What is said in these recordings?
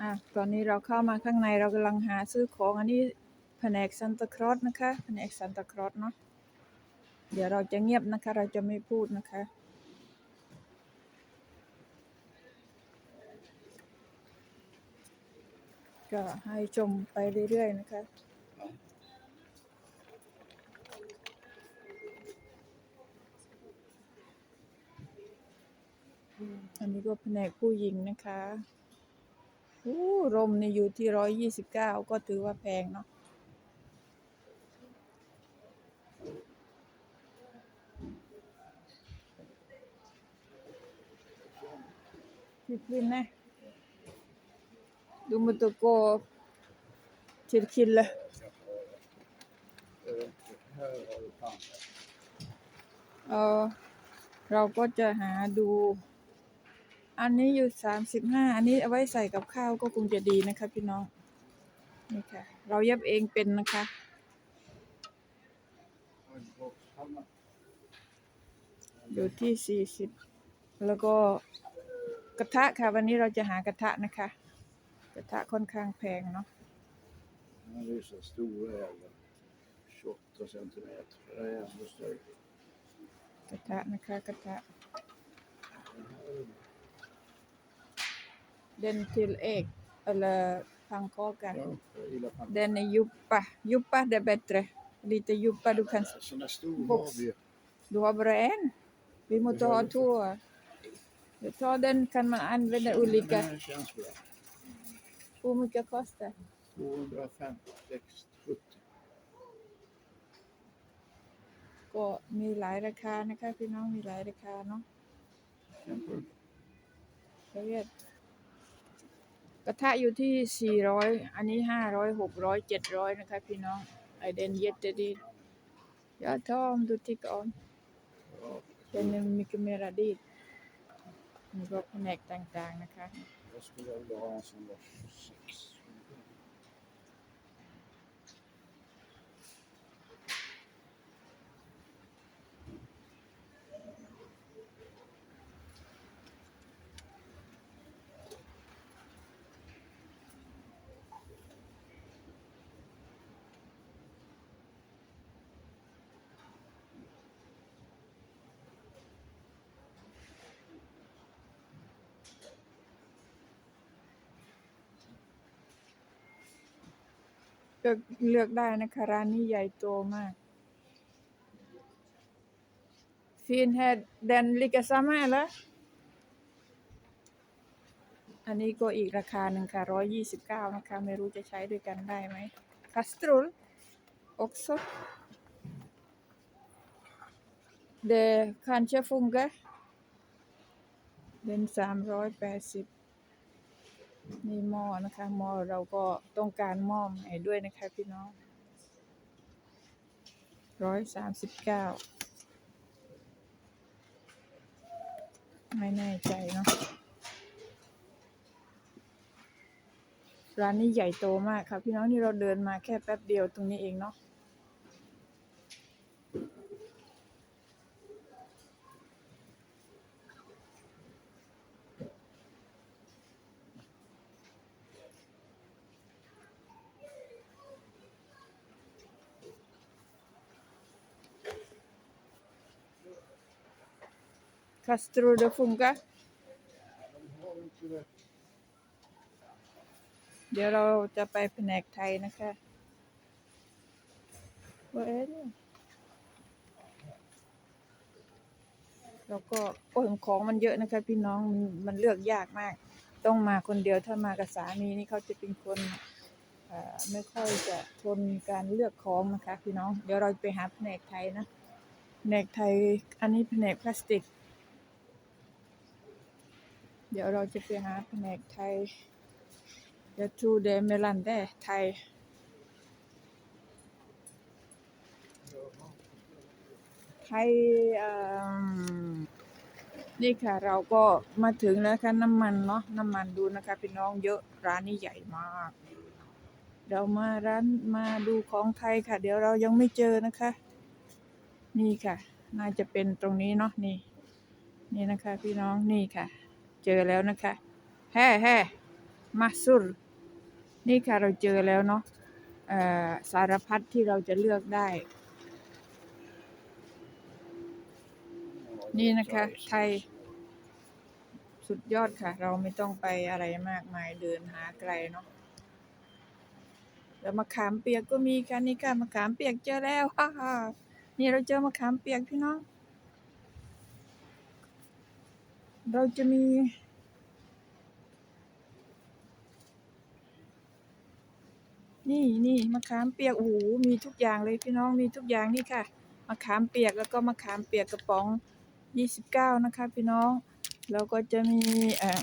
อะตอนนี้เราเข้ามาข้างในเรากำลังหาซื้อของอันนี้แผนกซันตาครอสนะคะแผนกซันตาครอสเนาะเดี๋ยวเราจะเงียบนะคะ เราจะไม่พูดนะคะก็ให้ชมไปเรื่อยๆนะคะอันนี้ก็แผนกผู้หญิงนะคะ อู้รมนี่อยู่ที่ร้อยยี่สิบเก้าก็ถือว่าแพงเนาะ Discipline นะดูมันตัวโกชินชินเลยเออเราก็จะหาดู อันนี้อยู่สามสิบห้าอันนี้เอาไว้ใส่กับข้าวก็คงจะดีนะคะ พี่น้อง นี่ค่ะ เราเย็บเองเป็นนะคะ อยู่ที่สี่สิบแล้วก็กระทะค่ะ วันนี้เราจะหากระทะนะคะ กระทะค่อนข้างแพงเนาะ Den är så stor även. 28 centimeter. Det är ändå större. กระทะนะคะ กระทะ Den till ägg eller pannkaka. Ja, jag gillar pant. Den är djupa. Djupa det är bättre. Lite djupa du kan... Sån där stor Box. har vi ju. Du har bara en. Vi måste ha två. Ta den kan man använda Den olika. här känns bra. Hur mycket kostar? 256, 70. ก็มีหลายราคานะคะพี่น้องมีหลายราคาเนาะ Jämför. เขาเรียก กระทะอยู่ที่ 400 อันนี้ 500 600 700 นะคะพี่น้องไอเดนเยตดียาทอมดูทิกออนเป็นมิกเมราดีมีก็แผนกต่างๆนะคะ jag skulle vilja ha en sån där 26. ก็เลือกได้นะคะ ร้านนี้ใหญ่โตมาก ฟินแฮดเดนลิกาซามาแล้วอันนี้ก็อีกราคาหนึ่งค่ะร้อยยี่สิบเก้านะคะ ไม่รู้จะใช้ด้วยกันได้ไหมคาสตรูลอกซเดคันเชฟุงกะเป็นสามร้อยแปดสิบ นี่หม้อนะคะหม้อเราก็ต้องการหม้อใหม่ด้วยนะคะพี่น้องร้อยสามสิบเก้าไม่แน่ใจเนาะร้านนี้ใหญ่โตมากค่ะพี่น้องนี่เราเดินมาแค่แป๊บเดียวตรงนี้เองเนาะ คาสตรูเดฟุงกะ De har inte det. เดี๋ยวเราจะไปแผนกไทยนะคะว่าเอ๊ะเนี่ยแล้วก็โอ้ยของมันเยอะนะคะ พี่น้องมันมันเลือกยากมาก ต้องมาคนเดียวถ้ามากับสามีนี่เขาจะเป็นคนไม่ค่อยจะทนการเลือกของนะคะ พี่น้อง เดี๋ยวเราไปหาแผนกไทยนะแผนกไทยอันนี้แผนกพลาสติก เดี๋ยวเราจะไปหาแผนกไทยเดี๋ยวทูเดเมลันได้ไทยไทยนี่ค่ะเราก็มาถึงแล้วค่ะน้ำมันเนาะน้ำมันดูนะคะพี่น้องเยอะร้านนี้ใหญ่มาก เรามาร้านมาดูของไทยค่ะ เดี๋ยวเรายังไม่เจอนะคะ นี่ค่ะ น่าจะเป็นตรงนี้เนาะนี่ นี่นะคะ พี่น้องนี่ค่ะ เจอแล้วนะคะ แฮ่แฮ่มาซุรนี่ค่ะเราเจอแล้วเนาะอ่อสารพัดที่เราจะเลือกได้ นี่นะคะ ไทย สุดยอดค่ะ เราไม่ต้องไปอะไรมากมายเดินหาไกลเนาะแล้วมะขามเปียกก็มีกันนี่ค่ะมะขามเปียกเจอแล้วฮ่านี่เราเจอมะขามเปียกพี่น้อง เราจะมี นี่นี่มะขามเปียกโอ้โหมีทุกอย่างเลยพี่น้องมีทุกอย่างนี่ค่ะมะขามเปียกแล้วก็มะขามเปียกกระป๋องยี่สิบเก้านะคะ พี่น้องแล้วก็จะมีอ่อ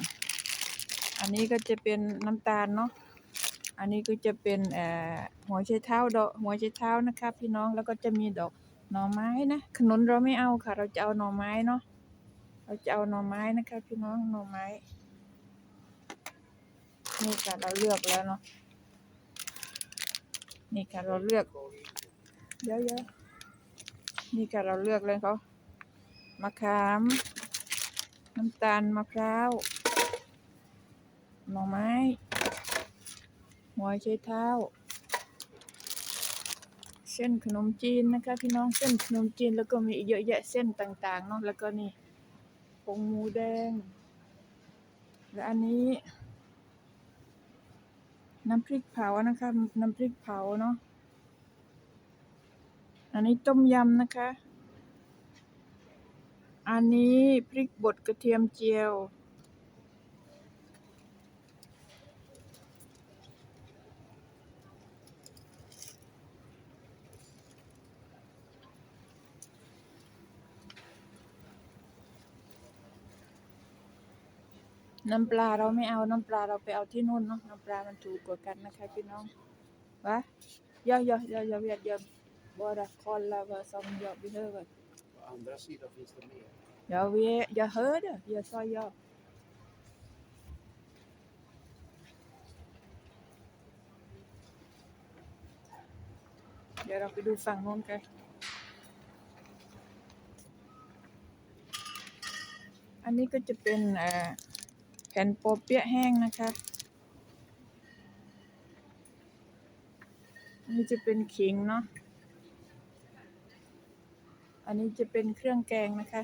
อันนี้ก็จะเป็นน้ำตาลเนาะอันนี้ก็จะเป็นหัวไชเท้าดอกหัวไชเท้านะคะ พี่น้องแล้วก็จะมีดอกหน่อไม้นะขนุนเราไม่เอาค่ะ เราจะเอาหน่อไม้เนาะ เราจะเอาหน่อไม้นะคะพี่น้องหน่อไม้ นี่ค่ะเราเลือกแล้วเนาะนี่ค่ะเราเลือกเยอะๆนี่ค่ะเราเลือกเลยเขามะขาม น้ำตาลมะพร้าวหน่อไม้หัวไชเท้า เส้นขนมจีนนะคะพี่น้องเส้นขนมจีนแล้วก็มีเยอะแยะเส้นต่างๆเนาะแล้วก็นี่ ปงหมูแดง และอันนี้ น้ำพริกเผานะคะ น้ำพริกเผาเนาะ อันนี้ต้มยำนะคะ อันนี้พริกบดกระเทียมเจียว น้ำปลาเราไม่เอา น้ำปลาเราไปเอาที่นู่นเนาะ น้ำปลามันถูกกว่ากันนะคะพี่น้องวะยอยอยอยเวียดเยมบอดคอลลาวาซอมยอบิเฮอร์ På andra sidan finns det mer. Ja, vi är, jag hörde. Jag sa ja. Jag råkade du fang อันนี้ก็จะเป็นเอ่อ แผ่นโปเปี๊ยะแห้งนะคะอันนี้จะเป็นขิงเนาะ อันนี้จะเป็นเครื่องแกงนะคะ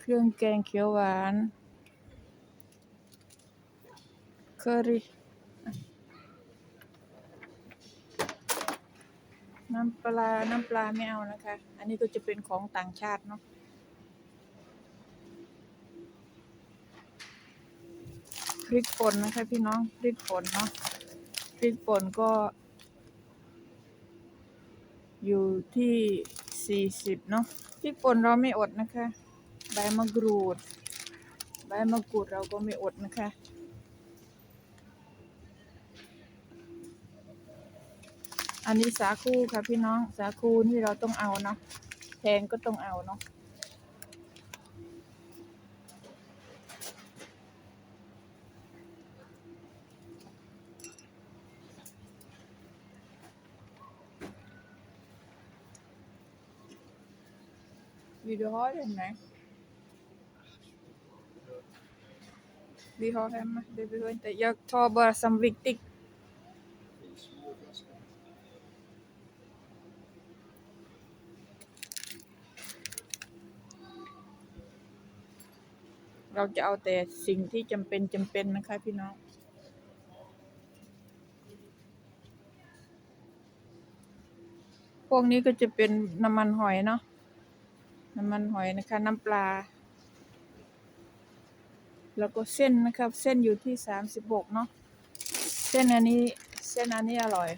เครื่องแกงเขียวหวาน เคอรี่ น้ำปลา น้ำปลาไม่เอานะคะ อันนี้ก็จะเป็นของต่างชาติเนาะพริกป่นนะคะพี่น้องพริกป่นเนาะพริกป่นก็ อยู่ที่สี่สิบเนาะพริกป่นเราไม่อดนะคะ ใบมะกรูด ใบมะกรูดเราก็ไม่อดนะคะ อันนี้สาคูค่ะพี่น้องสาคูนี่เราต้องเอาเนาะแทงก็ต้องเอาเนาะวีดีโอเห็นไหมวีดีโอเห็นไหมเดี๋ยวไปเห็แต่อยากทอบอร์สัมวิกติก เราจะเอาแต่สิ่งที่จำเป็นจำเป็นนะคะพี่น้อง พวกนี้ก็จะเป็นน้ำมันหอยเนาะ น้ำมันหอยนะคะ น้ำปลา แล้วก็เส้นนะครับ เส้นอยู่ที่สามสิบหกเนาะ เส้นอันนี้ เส้นอันนี้อร่อย